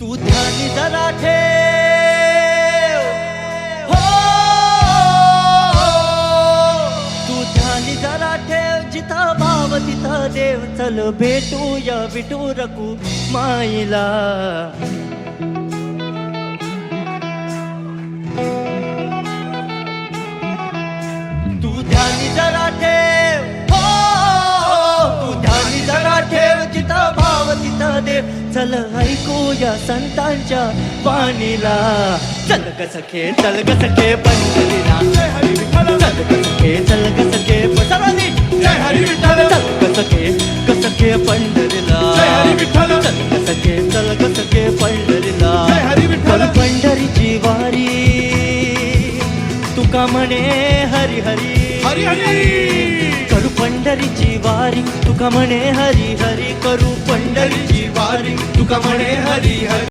तू ध्यानी जरा ठेव. हो तू ध्यानी जरा ठेव. जिथं भाव तिथं देव. चल भेटूया विटू रकू माईला तू ध्यानी जरा ठेव. देव चल ऐकूया संतांच्या वाणीला. चल ग सखे चल ग सखे पंढरीला. चल ग सखे चल ग सखे सर्वांनी जय हरी विठ्ठल. चल ग सखे ग सखे पंढरीला. जय हरी विठ्ठल. चल ग सखे चल ग सखे पंढरीला. जय हरी विठ्ठल. चल पंढरीची वारी. तुका म्हणे हरी हरी. हरी हरी. करू पंढरीची वारी. तुका म्हणे हरी हरी. तुका म्हणे हरी